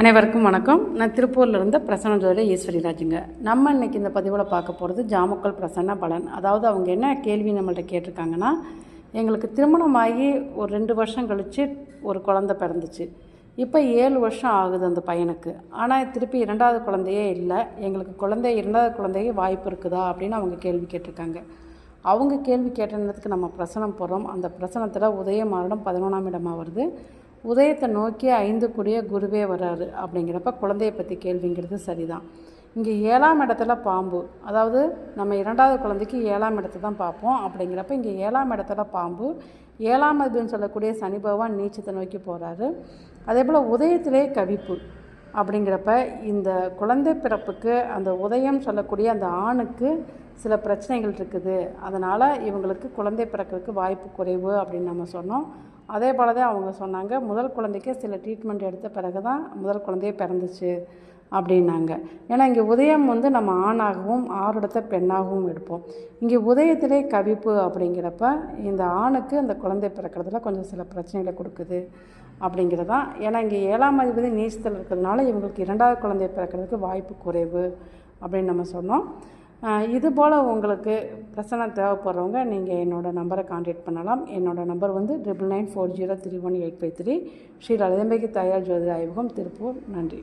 அனைவருக்கும் வணக்கம். நான் திருப்பூரில் இருந்த பிரசன்ன ஜோதிட ஈஸ்வரி ராஜுங்க. நம்ம இன்னைக்கு இந்த பதிவில் பார்க்க போகிறது ஜாமக்கல் பிரசன்ன பலன். அதாவது அவங்க என்ன கேள்வி நம்மள்ட்ட கேட்டிருக்காங்கன்னா எங்களுக்கு திருமணமாகி ஒரு ரெண்டு வருஷம் கழித்து ஒரு குழந்தை பிறந்துச்சு. இப்போ ஏழு வருஷம் ஆகுது அந்த பையனுக்கு. ஆனால் திருப்பி இரண்டாவது குழந்தையே இல்லை. எங்களுக்கு குழந்தை இரண்டாவது குழந்தைக்கு வாய்ப்பு இருக்குதா அப்படின்னு அவங்க கேள்வி கேட்டிருக்காங்க. அவங்க கேள்வி கேட்டதுக்கு நம்ம பிரசனம் போகிறோம் அந்த பிரசனத்தில் உதய மாதம் பதினொன்றாம் இடமாக வருது. உதயத்தை நோக்கி ஐந்து கூடிய குருவே வராரு அப்படிங்கிறப்ப குழந்தையை பற்றி கேள்விங்கிறது சரிதான். இங்கே ஏழாம் இடத்துல பாம்பு அதாவது நம்ம இரண்டாவது குழந்தைக்கு ஏழாம் இடத்தை தான் பார்ப்போம் அப்படிங்கிறப்ப இங்கே ஏழாம் இடத்துல பாம்பு ஏழாம் அதுன்னு சொல்லக்கூடிய சனி பகவான் நீச்சத்தை நோக்கி போகிறாரு அதே போல் உதயத்திலே கவிப்பு அப்படிங்கிறப்ப இந்த குழந்தை பிறப்புக்கு அந்த உதயம் சொல்லக்கூடிய அந்த ஆணுக்கு சில பிரச்சனைகள் இருக்குது. அதனால் இவங்களுக்கு குழந்தை பிறக்கிறதுக்கு வாய்ப்பு குறைவு அப்படின்னு நம்ம சொன்னோம். அதே போல் தான் அவங்க சொன்னாங்க முதல் குழந்தைக்கு சில ட்ரீட்மெண்ட் எடுத்த பிறகு தான் முதல் குழந்தையே பிறந்துச்சு. அப்படின்னாங்க. ஏன்னா இங்கே உதயம் வந்து நம்ம ஆணாகவும் ஆறுடத்தை பெண்ணாகவும் எடுப்போம். இங்கே உதயத்திலே கவிப்பு அப்படிங்கிறப்ப இந்த ஆணுக்கு அந்த குழந்தை பிறக்கிறதுல கொஞ்சம் சில பிரச்சனைகளை கொடுக்குது அப்படிங்கிறதான் ஏன்னா இங்கே ஏழாம் அதிபதி நீச்சத்தில் இருக்கிறதுனால இவங்களுக்கு இரண்டாவது குழந்தை பிறக்கிறதுக்கு வாய்ப்பு குறைவு அப்படின்னு நம்ம சொன்னோம். இது போல் உங்களுக்கு பிரச்சனை தேவைப்படுறவங்க நீங்கள் என்னோடய நம்பரை காண்டாக்ட் பண்ணலாம். என்னோடய நம்பர் வந்து triple nine four zero three one eight five three Shri லலிதம்பைக்கு தயார் ஜோதி ஆய்வகம் திருப்பூர். நன்றி.